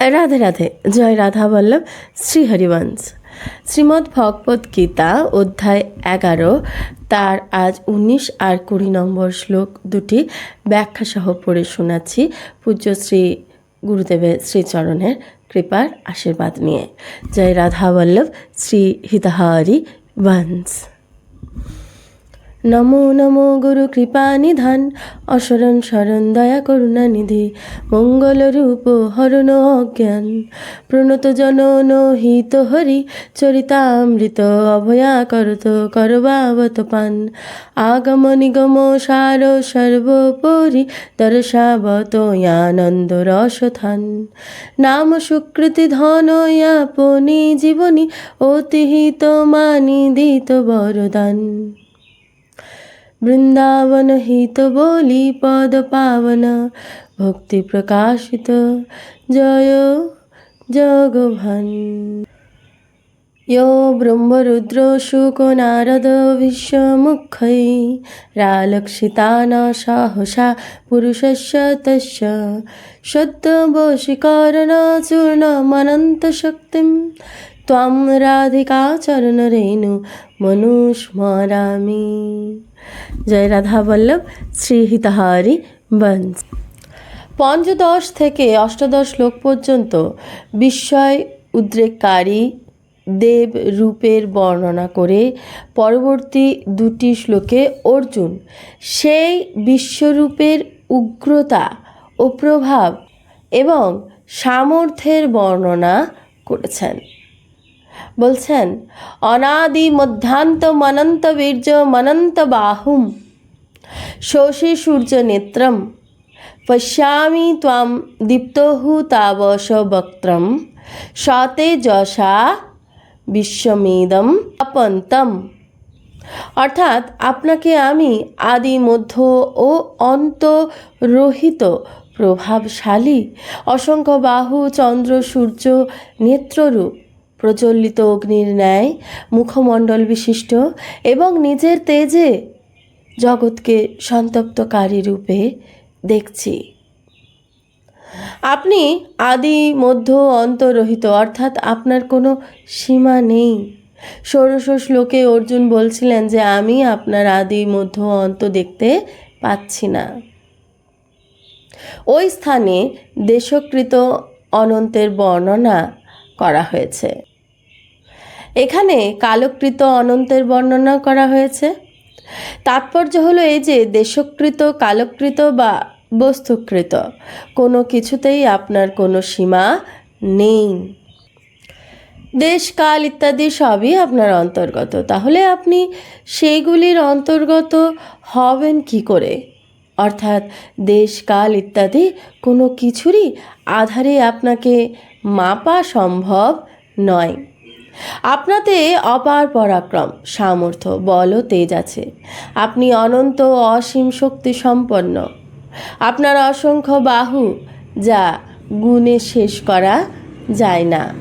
রাধে রাধে। জয় রাধা বল্লভ, শ্রী হরিবংশ। শ্রীমদ্ ভগবত গীতা অধ্যায় এগারো। তার আজ উনিশ আর কুড়ি নম্বর শ্লোক দুটি ব্যাখ্যা সহ পড়ে শোনাচ্ছি। পূজ্য শ্রী গুরুদেবের শ্রীচরণের কৃপার আশীর্বাদ নিয়ে। জয় রাধা বল্লভ, শ্রী হিতাহারি বংশ। নমো নমো গুরু কৃপা নিধান। অসরণ শরণ দয়া করুণা নিধি। মঙ্গল রূপ হরণ অজ্ঞান। প্রণত জনন হিত হরি। চরিতামৃত অভয়া করত করবাবত পান। আগম নিগম সার সর্বোপরি দর্শাবত আনন্দ রসথান নাম সুকৃতি ধন আপনি জীবনী অতিহিত মানি দিত বরদান। বৃন্দাবন হিত বলি পদ পাবন ভক্তি প্রকাশিত জয় জগভান यो ब्रह्मरुद्रो शुको नारद विश्वमुखै रालक्षितान साहसा पुरुषस्य तस्य शुद्धवशीकरणचूर्णमनन्तशक्तिं त्वां राधिकाचरणरेणु मनुस्मरामि জয় রাধা বল্লভ শ্রী হিতাহারি বংশ পঞ্চদশ থেকে অষ্টাদশ লোক পর্যন্ত বিস্ময় উদ্রেককারী দেব রূপের বর্ণনা করে পরবর্তী দুটি শ্লোকে অর্জুন, সেই বিশ্বরূপের উগ্রতা ও প্রভাব এবং সামর্থ্যের বর্ণনা করেছেন। বলছেন, অনাদি মধ্যান্ত মনন্ত বীর্য মনন্ত বাহুম শোষী সূর্য নেত্রম, পশ্যামি ত্বাম দীপ্তহু তাবশ বক্ত্রম সতে যশা বিশ্বমেদম আপন্তম। অর্থাৎ আপনাকে আমি আদি মধ্য ও অন্ত রহিত প্রভাবশালী অসংখ্য বাহু, চন্দ্র, সূর্য, নেত্ররূপ প্রচলিত অগ্নির ন্যায় মুখমণ্ডল বিশিষ্ট এবং নিজের তেজে জগৎকে সন্তপ্তকারী রূপে দেখছি। আপনি আদি, মধ্য, অন্তরহিত, অর্থাৎ আপনার কোনো সীমা নেই। ষোড়শ শ্লোকে অর্জুন বলছিলেন যে, আমি আপনার আদি, মধ্য, অন্ত দেখতে পাচ্ছি না। ওই স্থানে দেশকৃত অনন্তের বর্ণনা করা হয়েছে। এখানে কালকৃত অনন্তের বর্ণনা করা হয়েছে। তাৎপর্য হলো এই যে দেশকৃত, কালকৃত বা বস্তুকৃত, কোনো কিছুতেই আপনার কোনো সীমা নেই। দেশ, কাল ইত্যাদি সবই আপনার অন্তর্গত। তাহলে আপনি সেইগুলির অন্তর্গত হবেন কি করে? অর্থাৎ দেশ, কাল ইত্যাদি কোনো কিছুরই আধারে আপনাকে মাপা সম্ভব নয়। আপনাতে অপার পরাক্রম, সামর্থ্য বল তেজ আছে। আপনি অনন্ত অসীম শক্তি সম্পন্ন। আপনার অসংখ্য বাহু যা গুণে শেষ করা যায় না।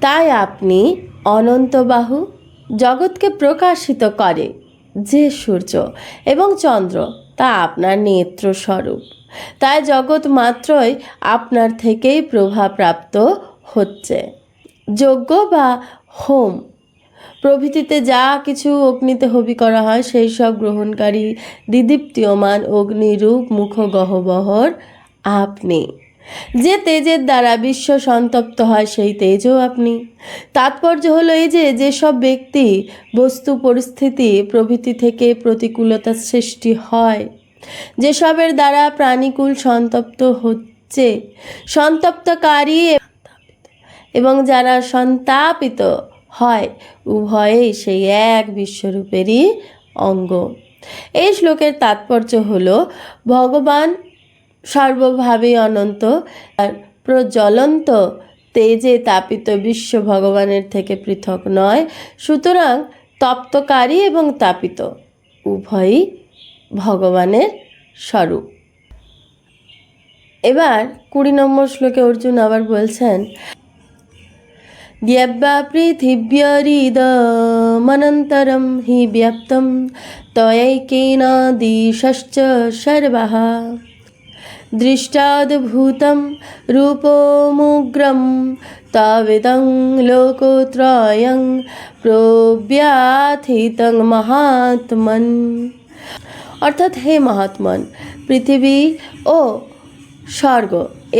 তাই আপনি অনন্ত বাহু জগৎকে প্রকাশিত করে যে সূর্য এবং চন্দ্র, তা আপনার নেত্রস্বরূপ। তাই জগৎ মাত্রই আপনার থেকেই প্রভাবপ্রাপ্ত হচ্ছে। যজ্ঞ বা হোম। প্রভৃতিতে যা কিছু অগ্নিতে হবি করা হয়, সেই সব গ্রহণকারী দিদীপ্তীয়মান অগ্নিরূপ মুখগহ্বর আপনি। যে তেজের দ্বারা বিশ্ব সন্তপ্ত হয়, সেই তেজও আপনি। তাৎপর্য হলো এই যে যেসব ব্যক্তি বস্তু পরিস্থিতি প্রভৃতি থেকে প্রতিকূলতার সৃষ্টি হয় যেসবের দ্বারা প্রাণীকুল সন্তপ্ত হচ্ছে। সন্তপ্তকারী এবং যারা সন্তাপিত হয়, উভয়েই সেই এক বিশ্বরূপেরই অঙ্গ। এই শ্লোকের তাৎপর্য হল, ভগবান সর্বভাবে অনন্ত, আর প্রজ্বলন্ত তেজে তাপিত বিশ্ব ভগবানের থেকে পৃথক নয়, সুতরাং তপ্তকারী এবং তাপিত, উভয়ই ভগবানের স্বরূপ। এবার কুড়ি নম্বর শ্লোকে অর্জুন আবার বলছেন হি ব্যপ্তম তয়ৈকেন দিশশ্চ সর্বাः দৃষ্টাদ্ভূतं রূপমুগ্রं তবিদं লোকত্রয়ং প্রব্যাথিতং মহাত্মন অর্থাৎ হে মহাত্মন পৃথিবী ও স্বর্গ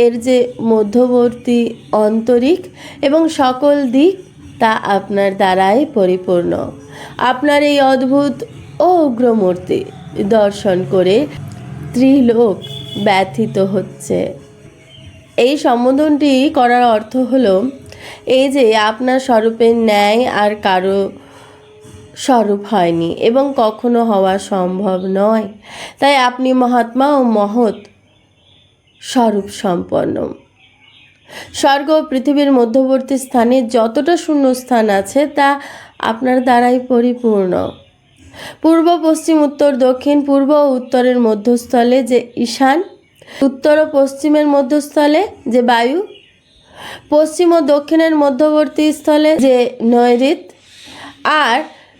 এর যে মধ্যবর্তী আন্তরিক এবং সকল দিক তা আপনার দ্বারাই পরিপূর্ণ। আপনার এই অদ্ভুত ও উগ্রমূর্তি দর্শন করে ত্রিলোক ব্যথিত হচ্ছে। এই সম্বোধনটি করার অর্থ হলো, এই যে আপনার স্বরূপের ন্যায় আর কারও স্বরূপ হয়নি এবং কখনো হওয়া সম্ভব নয়। তাই আপনি মহাত্মা ও মহৎ স্বরূপ সম্পন্ন। স্বর্গ পৃথিবীর মধ্যবর্তী স্থানে যতটা শূন্য স্থান আছে, তা আপনার দ্বারাই পরিপূর্ণ। পূর্ব, পশ্চিম, উত্তর, দক্ষিণ, পূর্ব ও উত্তরের মধ্যস্থলে যে ঈশান, উত্তর ও পশ্চিমের মধ্যস্থলে যে বায়ু, পশ্চিম ও দক্ষিণের মধ্যবর্তী স্থলে যে নৈরিত আর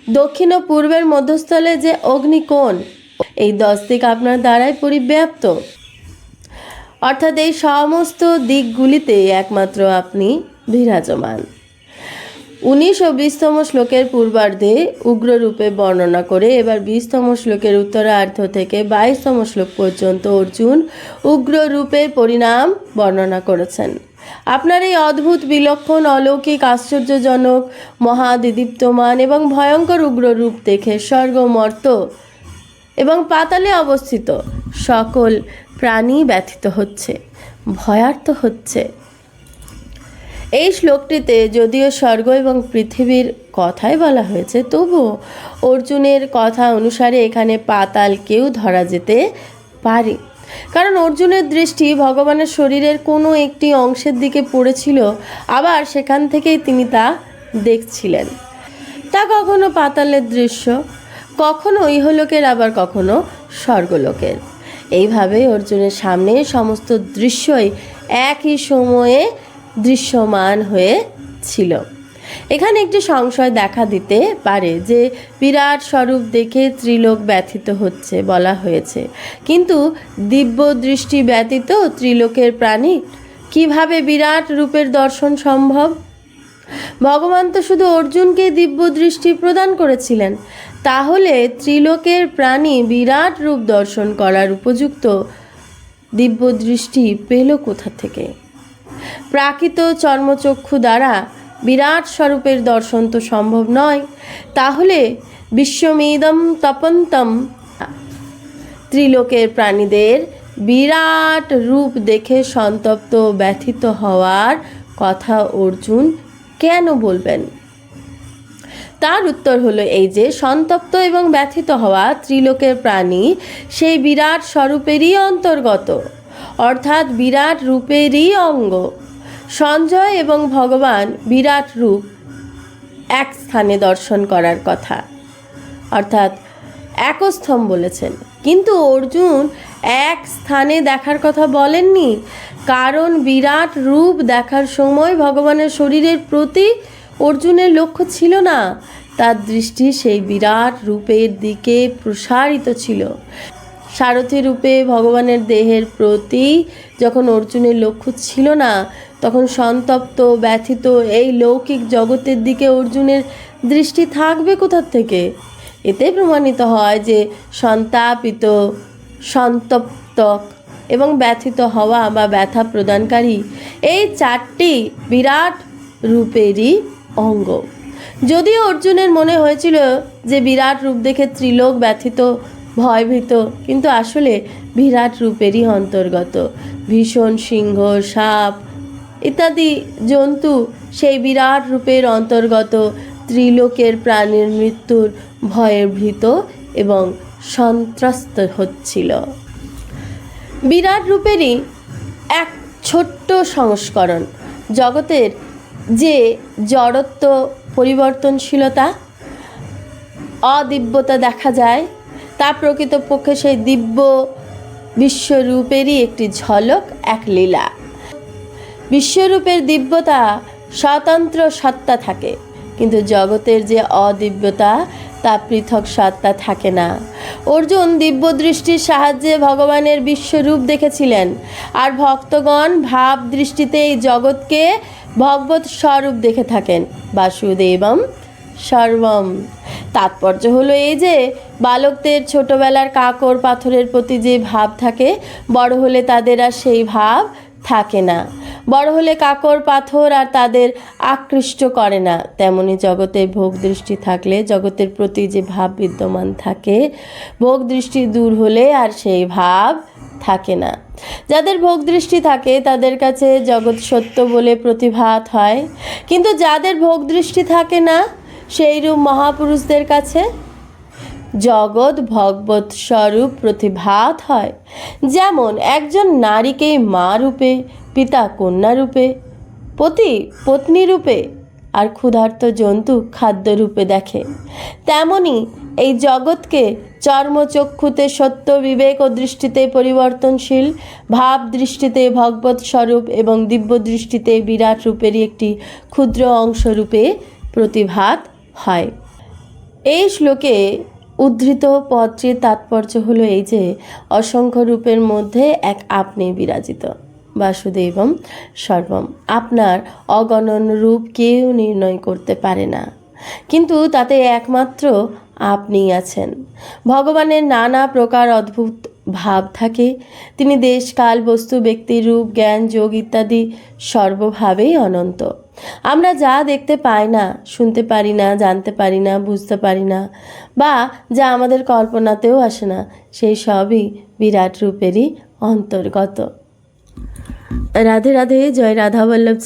দক্ষিণ ও পূর্বের মধ্যস্থলে যে অগ্নিকোণ, এই দশ দিক আপনার দ্বারাই পরিব্যাপ্ত। অর্থাৎ এই সমস্ত দিকগুলিতে একমাত্র আপনি বিরাজমান। উনিশ ও বিশতম শ্লোকের পূর্বার্ধে উগ্ররূপে বর্ণনা করে এবার বিশতম শ্লোকের উত্তরার্ধ থেকে বাইশতম শ্লোক পর্যন্ত অর্জুন উগ্ররূপের পরিণাম বর্ণনা করেছেন। আপনার এই অদ্ভুত বিলক্ষণ, অলৌকিক, আশ্চর্যজনক, মহাদিদীপ্তমান এবং ভয়ঙ্কর উগ্ররূপ দেখে স্বর্গমর্ত এবং পাতালে অবস্থিত সকল প্রাণী ব্যথিত হচ্ছে ভয়ার্থ হচ্ছে। এই শ্লোকটিতে যদিও স্বর্গ এবং পৃথিবীর কথাই বলা হয়েছে তবুও অর্জুনের কথা অনুসারে এখানে পাতালকেও ধরা যেতে পারে। কারণ অর্জুনের দৃষ্টি ভগবানের শরীরের কোনো একটি অংশের দিকে পড়েছিল, আবার সেখান থেকেই তিনি তা দেখছিলেন। তা কখনো পাতালের দৃশ্য, কখনো ইহলোকের, আবার কখনো স্বর্গলোকের। এইভাবে অর্জুনের সামনে সমস্ত দৃশ্যই একই সময়ে দৃশ্যমান হয়েছিল এখানে একটি সংশয় দেখা দিতে পারে যে বিরাট স্বরূপ দেখে ত্রিলোক ব্যথিত হচ্ছে বলা হয়েছে। কিন্তু দিব্য দৃষ্টি ব্যতীত ত্রিলোকের প্রাণী কীভাবে বিরাট রূপের দর্শন সম্ভব? ভগবান তো শুধু অর্জুনকে দিব্য দৃষ্টি প্রদান করেছিলেন। তাহলে ত্রিলোকের প্রাণী বিরাট রূপ দর্শন করার উপযুক্ত দিব্য দৃষ্টি পেল কোথা থেকে? প্রাকৃত চর্মচক্ষু দ্বারা বিরাট স্বরূপের দর্শন তো সম্ভব নয়। তাহলে বিশ্বমেদম তপন্তম ত্রিলোকের প্রাণীদের বিরাট রূপ দেখে সন্তপ্ত ব্যথিত হওয়ার কথা অর্জুন কেন বলবেন? তার উত্তর হলো এই যে, সন্তপ্ত এবং ব্যথিত হওয়া ত্রিলোকের প্রাণী সেই বিরাট স্বরূপেরই অন্তর্গত, অর্থাৎ বিরাট রূপেরই অঙ্গ। সঞ্জয় এবং ভগবান বিরাট রূপ এক স্থানে দর্শন করার কথা, অর্থাৎ একস্থম বলেছেন। কিন্তু অর্জুন এক স্থানে দেখার কথা বলেননি। কারণ বিরাট রূপ দেখার সময় ভগবানের শরীরের প্রতি অর্জুনের লক্ষ্য ছিল না। তার দৃষ্টি সেই বিরাট রূপের দিকে প্রসারিত ছিল। সারথী রূপে ভগবানের দেহের প্রতি যখন অর্জুনের লক্ষ্য ছিল না, তখন সন্তপ্ত, ব্যথিত এই লৌকিক জগতের দিকে অর্জুনের দৃষ্টি থাকবে কোথার থেকে? এতে প্রমাণিত হয় যে সন্তাপিত সন্তপ্তক এবং ব্যথিত হওয়া বা ব্যথা প্রদানকারী। এই চারটি বিরাট রূপেরই অঙ্গ। যদিও অর্জুনের মনে হয়েছিল যে বিরাট রূপ দেখে ত্রিলোক ব্যথিত, ভয়ভীত, কিন্তু আসলে বিরাট রূপেরই অন্তর্গত। ভীষণ সিংহ, সাপ ইত্যাদি জন্তু সেই বিরাট রূপের অন্তর্গত। ত্রিলোকের প্রাণীর মৃত্যুর ভয়ে ভীত এবং সন্ত্রস্ত হচ্ছিল। বিরাট রূপেরই এক ছোট্ট সংস্করণ। জগতের যে জড়ত্ব, পরিবর্তনশীলতা, অদিব্যতা দেখা যায়, তা প্রকৃতপক্ষে সেই দিব্য বিশ্বরূপেরই একটি ঝলক, এক লীলা। বিশ্বরূপের দিব্যতা স্বতন্ত্র সত্তা থাকে, কিন্তু জগতের যে অদিব্যতা তা পৃথক সত্তা থাকে না। অর্জুন দিব্য দৃষ্টির সাহায্যে ভগবানের বিশ্বরূপ দেখেছিলেন। আর ভক্তগণ ভাব দৃষ্টিতে এই জগৎকে ভগবত স্বরূপ দেখে থাকেন। বাসুদেবম সর্বম। তাৎপর্য হলো এই যে, বালকদের ছোটবেলার কাকর পাথরের প্রতি যে ভাব থাকে, বড় হলে তাদের আর সেই ভাব থাকে না। বড় হলে কাকর, পাথর আর তাদের আকৃষ্ট করে না। তেমনি জগতে ভোগ দৃষ্টি থাকলে, জগতের প্রতি যে ভাব বিদ্যমান থাকে, ভোগ দৃষ্টি দূর হলে আর সেই ভাব থাকে না। যাদের ভোগ দৃষ্টি থাকে, তাদের কাছে জগৎ সত্য বলে প্রতিভাত হয়। কিন্তু যাদের ভোগ দৃষ্টি থাকে না, সেইরূপ মহাপুরুষদের কাছে জগৎ ভগবত স্বরূপ প্রতিভাত হয়। যেমন একজন নারীকে মা রূপে, পিতা কন্যা রূপে, পতি পত্নী রূপে আর ক্ষুধার্ত জন্তু খাদ্য রূপে দেখে। তেমনি এই জগৎকে চর্মচক্ষুতে সত্য বিবেক ও দৃষ্টিতে পরিবর্তনশীল, ভাব দৃষ্টিতে ভগবত স্বরূপ এবং দিব্য দৃষ্টিতে বিরাট রূপেরই একটি ক্ষুদ্র অংশ রূপে প্রতিভাত হয়। এই শ্লোকে উদ্ধৃত পদটির তাৎপর্য হলো এই যে, অসংখ্য রূপের মধ্যে এক আপনি বিরাজিত। বাসুদেবম সর্বম। আপনার অগণন রূপ কেউ নির্ণয় করতে পারে না। কিন্তু তাতে একমাত্র আপনিই আছেন। ভগবানের নানা প্রকার অদ্ভুত ভাব থাকে। তিনি দেশ কাল বস্তু ব্যক্তির রূপ, জ্ঞান, যোগ ইত্যাদি সর্বভাবেই অনন্ত। আমরা যা দেখতে পাই না, শুনতে পারি না, জানতে পারি না, বুঝতে পারি না, বা যা আমাদের কল্পনাতেও আসে না, সেই সবই বিরাট রূপেরই অন্তর্গত। রাধে রাধে, জয় রাধা বল্লভ